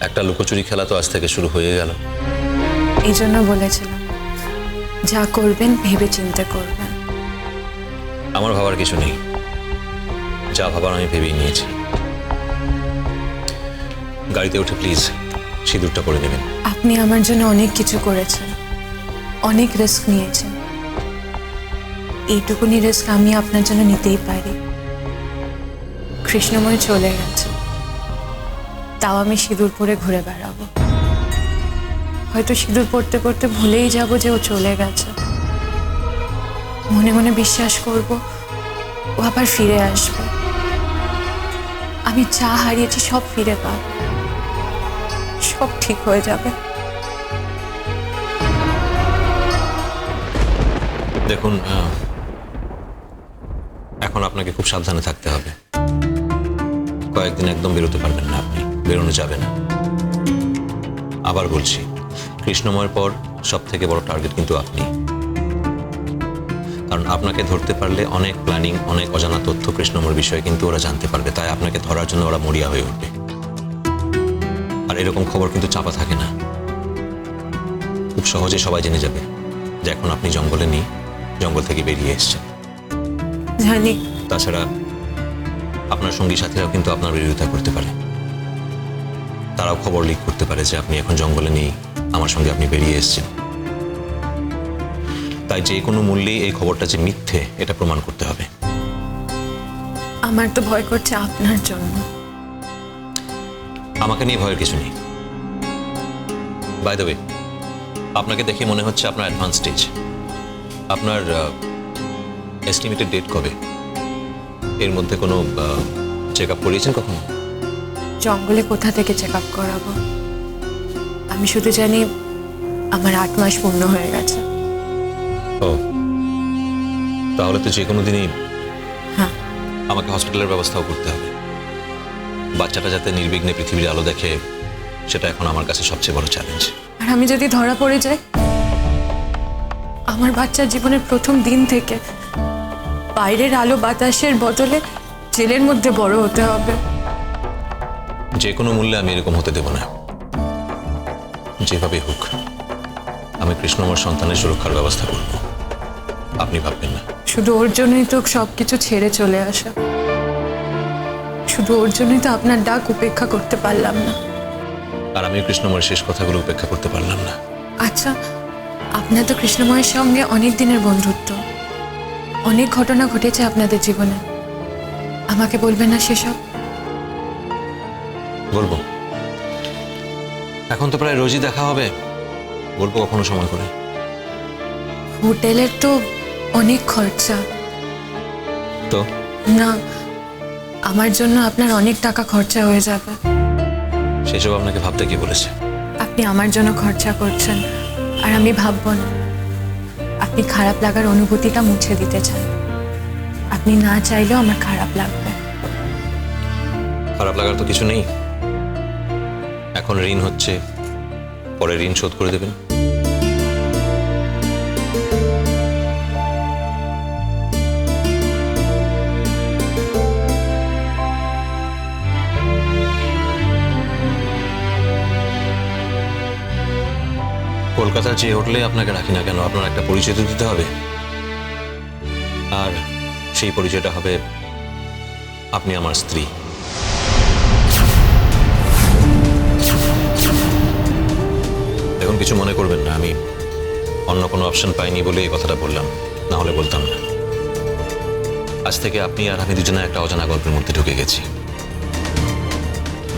একটা লুকোচুরি খেলা তো আজ থেকে শুরু হয়ে গেল। এই জন্য বলেছিলাম যা করবেন ভেবে চিন্তে করবেন। আমার ভাবার কিছু নেই। যা ভাবার আমি ভেবেই নিয়েছি। গাড়িতে উঠে প্লিজ সিঁদুরটা করে নেবেন। আপনি আমার জন্য অনেক কিছু করেছেন অনেক রিস্ক নিয়েছেন। এইটুকুনি রিস্ক আমি আপনার জন্য নিতেই পারি। কৃষ্ণময় চলে গেছে। তাও আমি সিঁদুর পরে ঘুরে বেড়াবো। হয়তো সিঁদুর পড়তে পড়তে ভুলেই যাব যে ও চলে গেছে। মনে মনে বিশ্বাস করব, ও আবার ফিরে আসবে। আমি যা হারিয়েছি সব ফিরে পাবো। সব ঠিক হয়ে যাবে। দেখুন এখন আপনাকে খুব সাবধানে থাকতে হবে। কয়েকদিন একদম বেরোতে পারবেন না। বেরোনো যাবে না। আবার বলছি কৃষ্ণময়ের পর সব থেকে বড় টার্গেট কিন্তু আপনি। কারণ আপনাকে ধরতে পারলে অনেক প্ল্যানিং অনেক অজানা তথ্য কৃষ্ণময়ের বিষয়ে কিন্তু ওরা জানতে পারবে। তাই আপনাকে ধরার জন্য ওরা মরিয়া হয়ে উঠবে। আর এরকম খবর কিন্তু চাপা থাকে না। খুব সহজে সবাই জেনে যাবে যে এখন আপনি জঙ্গলে নেই জঙ্গল থেকে বেরিয়ে এসেছেন। জানি। তাছাড়া আপনার সঙ্গী সাথীরাও কিন্তু আপনার বিরোধিতা করতে পারে। তারাও খবর লিক করতে পারে যে আপনি এখন জঙ্গলে নেই আমার সঙ্গে আপনি বেরিয়ে এসেছেন। তাই যে কোনো মূল্যেই এই খবরটা যে মিথ্যে এটা প্রমাণ করতে হবে। আমার তো ভয় করছে আপনার জন্য। আমাকে নিয়ে ভয়ের কিছু নেই। বাই দ্য ওয়ে আপনাকে দেখে মনে হচ্ছে আপনার অ্যাডভান্স স্টেজ আপনার এস্টিমেটেড ডেট কবে? এর মধ্যে কোনো চেক আপ করিয়েছেন কখনো? জঙ্গলে কোথা থেকে চেক আপ করাবো? আমি শুধু জানি আমার আট মাস পূর্ণ হয়ে গেছে। ও তাহলে তো যে কোনো দিনই হ্যাঁ। আমাকে হসপিটালের ব্যবস্থাও করতে হবে। বাচ্চাটা যাতে নির্বিঘ্নে পৃথিবীর আলো দেখে সেটা এখন আমার কাছে সবচেয়ে বড় চ্যালেঞ্জ আর আমি যদি ধরা পড়ে যাই আমার বাচ্চার জীবনের প্রথম দিন থেকে বাইরের আলো বাতাসের বদলে জেলের মধ্যে বড় হতে হবে। যে কোনো মূল্যে আমি এরকম হতে দেব না। যেভাবে হোক আমি কৃষ্ণমর সন্তানের সুরক্ষার ব্যবস্থা করব। আপনি ভাববেন না। শুধু ওর জন্যই তো সব কিছু ছেড়ে চলে আসা। শুধু ওর জন্যই তো আপনার ডাক উপেক্ষা করতে পারলাম না। আর আমি কৃষ্ণময়ের শেষ কথাগুলো উপেক্ষা করতে পারলাম না। আচ্ছা আপনার তো কৃষ্ণময়ের সঙ্গে অনেক দিনের বন্ধুত্ব। অনেক ঘটনা ঘটেছে আপনাদের জীবনে। আমাকে বলবেন না সেসব? বলব। এখন তো প্রায় রোজই দেখা হবে। বলব কখনো সময় করে। হোটেলের তো অনেক খরচা। তো? না আমার জন্য আপনার অনেক টাকা খরচা হয়ে যাবে। সেসব আপনাকে ভাবতে কি বলেছে? আপনি আমার জন্য খরচা করছেন আর আমি ভাববো না। আপনি খারাপ লাগার অনুভূতিটা মুছে দিতে চান। আপনি না চাইলেও আমার খারাপ লাগবে। খারাপ লাগার তো কিছু নেই। এখন ঋণ হচ্ছে, পরে ঋণ শোধ করে দেবেন। কলকাতার যে হোটেলে আপনাকে রাখি না কেন, আপনার একটা পরিচয় তো দিতে হবে। আর সেই পরিচয়টা হবে আপনি আমার স্ত্রী। এখন কিছু মনে করবেন না, আমি অন্য কোনো অপশন পাইনি বলে এই কথাটা বললাম, না হলে বলতাম না। আজ থেকে আপনি আর আমি দুজনে একটা অজানা গল্পের মধ্যে ঢুকে গেছি।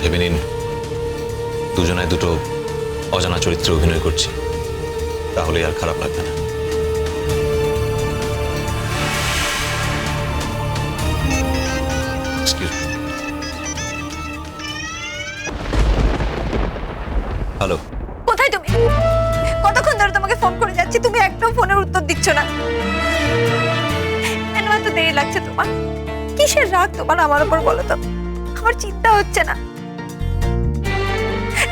ভেবে নিন, দুজনায় দুটো অজানা চরিত্রে অভিনয় করছি তাহলে আর খারাপ লাগবে না। যাচ্ছি তুমি একদম ফোনের উত্তর দিচ্ছ না। কেন এত দেরি লাগছে তোমার? কিসের রাগ তোমার আমার উপর বলো তো? আমার চিন্তা হচ্ছে না।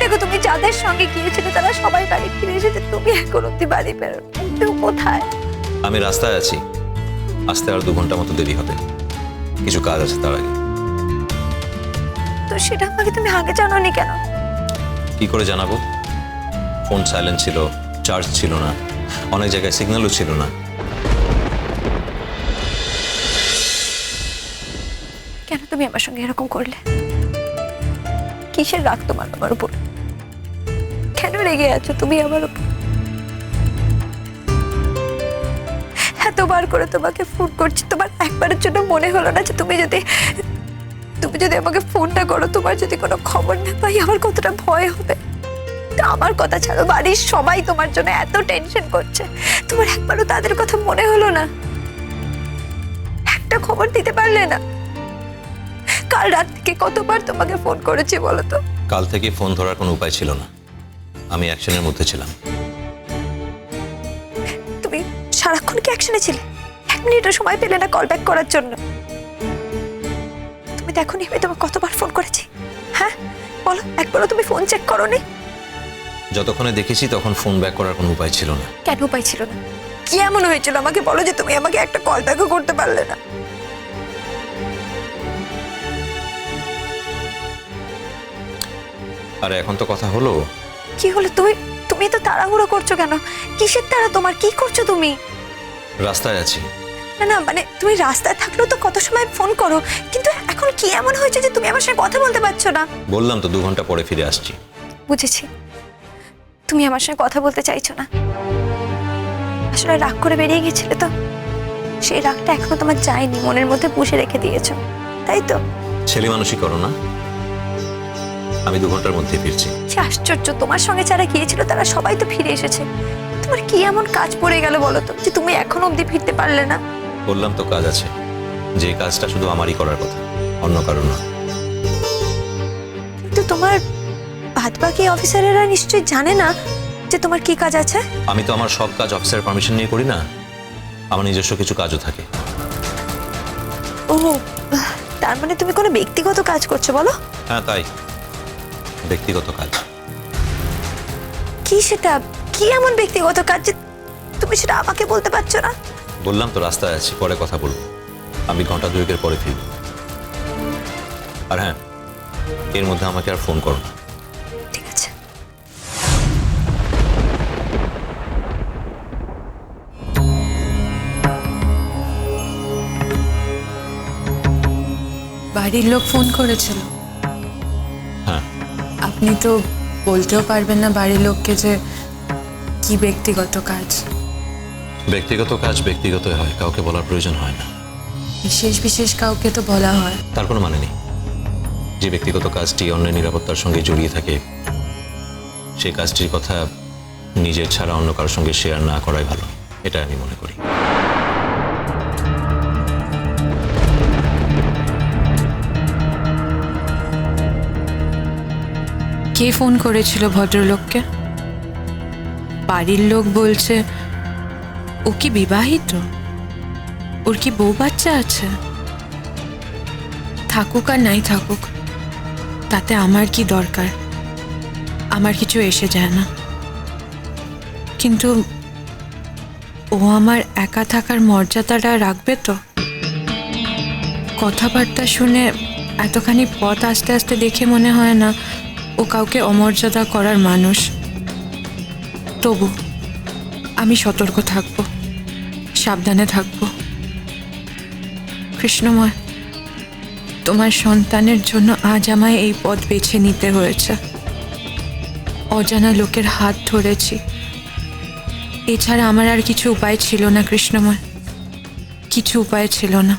দেখো তুমি যাদের সঙ্গে গিয়েছিলে তারা সবাই বাড়ি ফিরে এসেছে। তুমি এখন অব্দি বাড়ি বেরো তুমি কোথায়? আমি রাস্তায় আছি। আসতে আর দু ঘণ্টা মতো দেরি হবে। কিছু কাজ আছে তার আগে। তো সেটা আমাকে তুমি আগে জানোনি কেন? কি করে জানাব? ফোন সাইলেন্ট ছিল চার্জ ছিল না। অনেক জায়গায় সিগন্যালও ছিল না। কেন তুমি আমার সঙ্গে এরকম করলে? কিসের রাগ তোমার আমার উপর? কেন রেগে আছো তুমি আমার উপর? এতবার করে তোমাকে ফোন করছি, তোমার একবারের জন্য মনে হলো না যে তুমি যদি তুমি যদি আমাকে ফোন না করো, তোমার যদি কোনো খবর না পাই, আমার কতটা ভয় হবে? আমার কথা ছাড়ো বাড়ির সবাই তোমার জন্য এত টেনশন করছে। তোমার একবারও তাদের কথা মনে হলো না। একটা খবর দিতে পারলে না। কাল রাত থেকে কতবার তোমাকে ফোন করেছি বলো তো? কাল থেকে ফোন ধরার কোনো উপায় ছিল না। আমি অ্যাকশনের মধ্যে ছিলাম। তুমি সারাক্ষণ কি অ্যাকশনে ছিলে? এক মিনিটও সময় পেলে না কল ব্যাক করার জন্য। তুমি দেখো নি আমি তোমাকে কতবার ফোন করেছি? হ্যাঁ? বলো একবারও তুমি ফোন চেক করো নি যতক্ষণে দেখেছি তখন ফোন ব্যাক করার কোনো উপায় ছিল না। কেন উপায় ছিল না? কি এমন হয়েছিল? আমাকে বলো যে তুমি আমাকে একটা কল ব্যাকও করতে পারলে না। আর এখন তো কথা হলো। কি হলো? তুমি তুমি তো তাড়াহুড়ো করছ কেন? কিসের তাড়া তোমার? কি করছ তুমি? রাস্তায় আছি। না না মানে তুমি রাস্তায় থাকলেও তো কত সময় ফোন করো। কিন্তু এখন কি এমন হয়েছে যে তুমি আমার সঙ্গে কথা বলতে পারছ না? বললাম তো দু ঘণ্টা পরে ফিরে আসছি। বুঝেছি। তুমি আমার সঙ্গে কথা বলতে চাইছো না। আসলে রাগ করে বেরিয়ে গেছিলে তো। সেই রাগটা এখনও তোমার যায়নি মনের মধ্যে পুষে রেখে দিয়েছ। তাই তো? ছেলে মানুষই করো না। আমি দু ঘণ্টার মধ্যে ফিরছি। সে আশ্চর্য তোমার সঙ্গে যারা গিয়েছিল তারা সবাই তো ফিরে এসেছে। তোমার কি এমন কাজ পড়ে গেল বলো তো যে তুমি এখনও অবধি ফিরতে পারলে না? বললাম তো কাজ আছে। যে কাজটা শুধু আমারই করার কথা অন্য কারণ না কিন্তু তোমার বাদ বাকি অফিসারেরা নিশ্চয়ই জানে না যে তোমার কি কাজ আছে? আমি তো আমার সব কাজ অফিসের পারমিশন নিয়ে করি না। আমার নিজস্ব কিছু কাজও থাকে। ও তার মানে তুমি কোনো ব্যক্তিগত কাজ করছ বলো? হ্যাঁ তাই। ব্যক্তিগত কাজ। কি সেটা? কি এমন ব্যক্তিগত কাজ যে তুমি সেটা আমাকে বলতে পারছ না? বললাম তো রাস্তায় আছি পরে কথা বলব। আমি ঘণ্টা দুয়েকের পরে ফিরব। আর হ্যাঁ এর মধ্যে আমাকে আর ফোন করো বাড়ির লোক ফোন করেছিল। হ্যাঁ। আপনি তো বলতেও পারবেন না বাড়ির লোককে যে কি ব্যক্তিগত কাজ। ব্যক্তিগত কাজ ব্যক্তিগত হয় কাউকে বলার প্রয়োজন হয় না। বিশেষ বিশেষ কাউকে তো বলা হয়। তার কোনো মানে নেই। যে ব্যক্তিগত কাজটি অন্যের নিরাপত্তার সঙ্গে জড়িয়ে থাকে সেই কাজটির কথা নিজের ছাড়া অন্য কারোর সঙ্গে শেয়ার না করাই ভালো এটা আমি মনে করি। কে ফোন করেছিল ভদ্রলোককে? বাড়ির লোক বলছে, ও কি বিবাহিত? ওর কি বউ বাচ্চা আছে? থাকুক আর নাই থাকুক, তাতে আমার কি দরকার? আমার কিছু এসে যায় না। কিন্তু ও আমার একা থাকার মর্যাদাটা রাখবে তো? কথাবার্তা শুনে এতখানি পথ আস্তে আস্তে দেখে মনে হয় না ও কাউকে অমর্যাদা করার মানুষ। তবু আমি সতর্ক থাকব, সাবধানে থাকব। কৃষ্ণময়, তোমার সন্তানের জন্য আজ আমায় এই পথ বেছে নিতে হয়েছে। অজানা লোকের হাত ধরেছি। এছাড়া আমার আর কিছু উপায় ছিল না কৃষ্ণময়। কিছু উপায় ছিল না।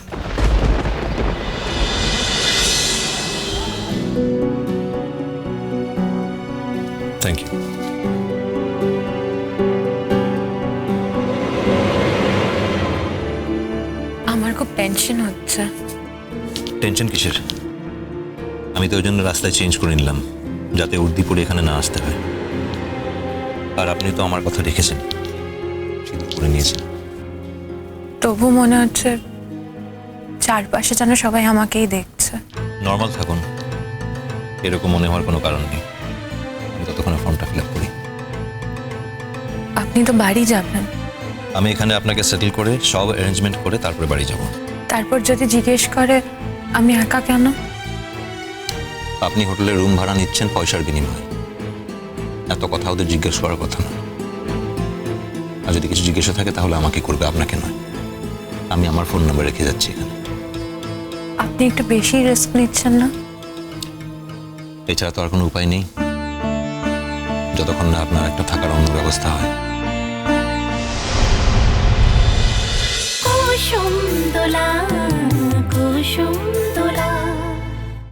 থ্যাংক ইউ আমার খুব টেনশন হচ্ছে। টেনশন কিসের? আমি তো ওই জন্য রাস্তায় চেঞ্জ করে নিলাম যাতে উর্দিপুরে এখানে না আসতে হয়। আর আপনি তো আমার কথা রেখেছেন করে নিয়েছেন। তবু মনে হচ্ছে চারপাশে যেন সবাই আমাকেই দেখছে। নর্মাল থাকুন এরকম মনে হওয়ার কোনো কারণ নেই। তখন ফর্মটা ফিল করি। আপনি তো বাড়ি যাবেন আমি এখানে আপনাকে সেটেল করে সব অ্যারেঞ্জমেন্ট করে তারপরে বাড়ি যাব। তারপর যদি জিজ্ঞেস করে আমি একা কেন? আপনি হোটেলে রুম ভাড়া নিচ্ছেন পয়সার বিনিময়ে। এত কথা ওদের জিজ্ঞেস করার কথা না। আর যদি কিছু জিজ্ঞেস থাকে তাহলে আমাকে করবে আপনাকে নয়। আমি আমার ফোন নাম্বার রেখে যাচ্ছি এখানে। আপনি একটু বেশি রিস্ক নিচ্ছেন না? এছাড়া তো আর কোনো উপায় নেই। যতক্ষণ না আপনার একটা থাকার অন্য ব্যবস্থা হয়। কুসুম দোলা কুসুম